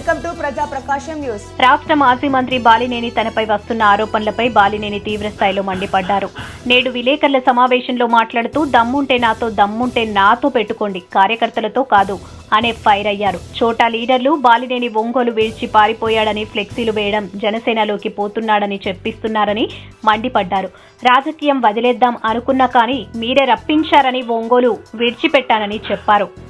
Welcome to ప్రజా ప్రకాశం news రాష్ట్ర మాజీ మంత్రి బాలినేని తనపై వస్తున్న ఆరోపణలపై బాలినేని తీవ్రస్థాయిలో మండిపడ్డారు. నేడు విలేకరుల సమావేశంలో మాట్లాడుతూ దమ్ముంటే నాతో దమ్ముంటే నాతో పెట్టుకోండి. కార్యకర్తలతో కాదు. అనే ఫైర్ అయ్యారు. చోటా లీడర్లు బాలినేని ఒంగోలు విడిచి పారిపోయాడని ఫ్లెక్సీలు వేయడం జనసేనలోకి పోతున్నాడని చెప్పిస్తున్నారని మండిపడ్డారు. రాజకీయం వదిలేద్దాం అనుకున్నా కానీ మీరే రప్పించారని ఒంగోలు విడిచిపెట్టానని చెప్పారు.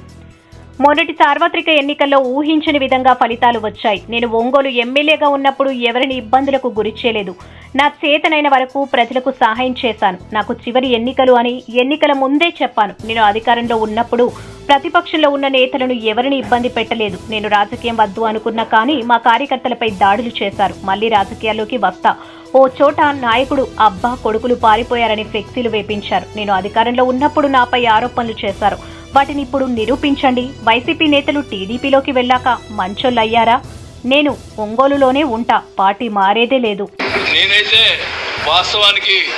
మొన్నటి సార్వత్రిక ఎన్నికల్లో ఊహించని విధంగా ఫలితాలు వచ్చాయి. నేను ఒంగోలు ఎమ్మెల్యేగా ఉన్నప్పుడు ఎవరిని ఇబ్బందులకు గురిచేయలేదు నా చేతనైన వరకు ప్రజలకు సహాయం చేశాను. నాకు చివరి ఎన్నికలు అని ఎన్నికల ముందే చెప్పాను. నేను అధికారంలో ఉన్నప్పుడు ప్రతిపక్షంలో ఉన్న నేతలను ఎవరిని ఇబ్బంది పెట్టలేదు. నేను రాజకీయం వద్దు అనుకున్నా కానీ మా కార్యకర్తలపై దాడులు చేశారు. మళ్ళీ రాజకీయాల్లోకి వస్తా. ఓ చోట నాయకుడు అబ్బా కొడుకులు పారిపోయారని ఫ్లెక్సీలు వేపించారు. నేను అధికారంలో ఉన్నప్పుడు నాపై ఆరోపణలు చేశారు. వాటిని ఇప్పుడు నిరూపించండి. వైసీపీ నేతలు టీడీపీలోకి వెళ్ళాక మంచోళ్ళయ్యారా? నేను ఒంగోలులోనే ఉంటా పార్టీ మారేదే లేదు. నేనైతే వాస్తవానికి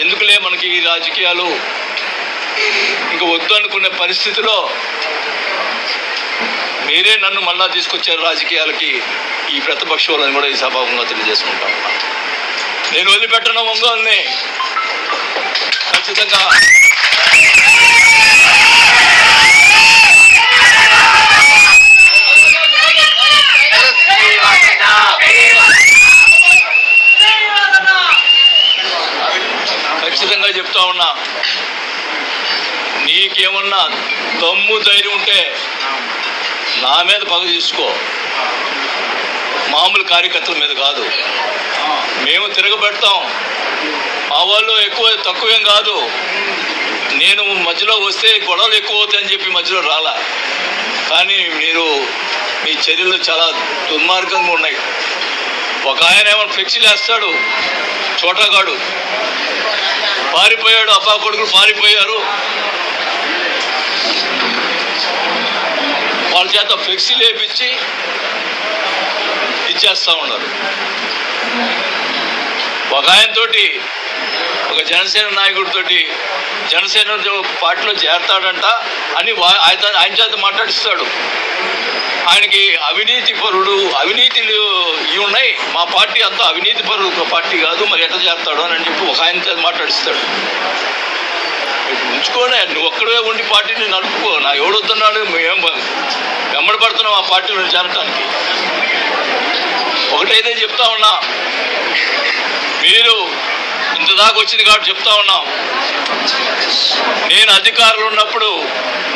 ఎందుకులే మనకి ఈ రాజకీయాలు? ఇంక వద్దు అనుకునే పరిస్థితిలో మీరే నన్ను మళ్ళా తీసుకొచ్చారు రాజకీయాలకి. ఈ ప్రతిపక్ష వాళ్ళని కూడా ఈ సభాముఖంగా తెలియజేసుకుంటాం. నేను వదిలిపెట్టను ఒంగోలుని. ఖచ్చితంగా నీకేమన్నా దమ్ము ధైర్యం ఉంటే నా మీద పగ తీసుకో. మామూలు కార్యకర్తల మీద కాదు. మేము తిరగబెడతాం. మా వాళ్ళు ఎక్కువ తక్కువేం కాదు. నేను మధ్యలో వస్తే గొడవలు ఎక్కువ అవుతాయని చెప్పి మధ్యలో రాలా. కానీ మీరు మీ చర్యలు చాలా దుర్మార్గంగా ఉన్నాయి. ఒక ఆయన ఏమో ఫ్లెక్సీలు వేస్తాడు చోటగాడు. పారిపోయాడు. అబ్బా కొడుకులు పారిపోయారు. వాళ్ళ చేత ఫ్లెక్సీ లేపించి ఇచ్చేస్తా ఉన్నారు. ఒక ఆయనతోటి ఒక జనసేన నాయకుడితోటి జనసేన పార్టీలో చేరతాడంట అని ఆయన ఆయన చేత మాట్లాడిస్తాడు. ఆయనకి అవినీతి పరుడు అవినీతిలు ఇవి ఉన్నాయి. మా పార్టీ అంతా అవినీతి పరుడు ఒక పార్టీ కాదు మరి ఎట్లా చేస్తాడు అని చెప్పి ఒక ఆయన చేత మాట్లాడిస్తాడు. ఉంచుకోనే నువ్వు ఒక్కడే ఉండి పార్టీని నడుపుకో. నా ఎవడొద్దున్నాడు మేము వెంబడి పడుతున్నాం ఆ పార్టీలో చేరటానికి. ఒకటైతే చెప్తా ఉన్నా మీరు ఇంత దాకా వచ్చింది కాబట్టి చెప్తా ఉన్నాం. నేను అధికారులు ఉన్నప్పుడు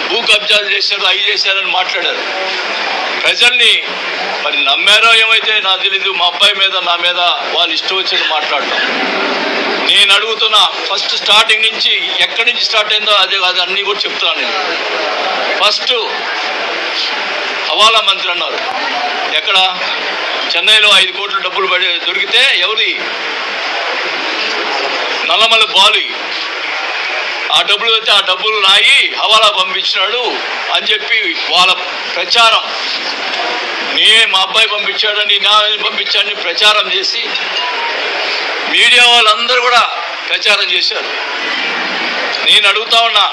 భూ కబ్జాలు చేశారు అవి చేశారని మాట్లాడారు. ప్రజల్ని మరి నమ్మారో ఏమైతే నాకు తెలీదు మా అబ్బాయి మీద నా మీద వాళ్ళు ఇష్టం వచ్చింది మాట్లాడటం. నేను అడుగుతున్నా ఫస్ట్ స్టార్టింగ్ నుంచి ఎక్కడి నుంచి స్టార్ట్ అయిందో అదే అది అన్నీ కూడా చెప్తున్నాను నేను. ఫస్ట్ హవాలా మంత్రి అన్నారు. ఎక్కడ? చెన్నైలో ఐదు కోట్ల డబ్బులు పడి దొరికితే ఎవరి నల్లమల్ల బాలి. ఆ డబ్బులు అయితే ఆ డబ్బులు రాయి హవాలా పంపించినాడు అని చెప్పి వాళ్ళ ప్రచారం. నేనే మా అబ్బాయి పంపించాడని నా పంపించాడని ప్రచారం చేసి మీడియా వాళ్ళందరూ కూడా ప్రచారం చేశారు. నేను అడుగుతా ఉన్నా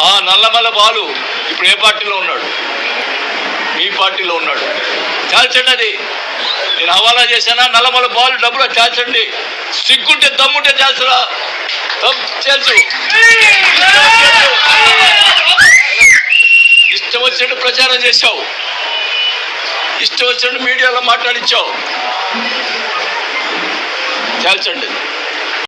ఆ నల్లమల్ల బాలు ఇప్పుడు ఏ పార్టీలో ఉన్నాడు? మీ పార్టీలో ఉన్నాడు. చాల్చండి అది. నేను హవాలా చేశానా? నల్లమల బాలు డబ్బులు చాల్చండి. సిగ్గుంటే దమ్ముంటే చాల్చరా. చేల్చు. ఇష్టం వచ్చినట్టు ప్రచారం చేశావు. ఇష్టం వచ్చినట్టు మీడియాలో మాట్లాడించావు. చాల్చండి.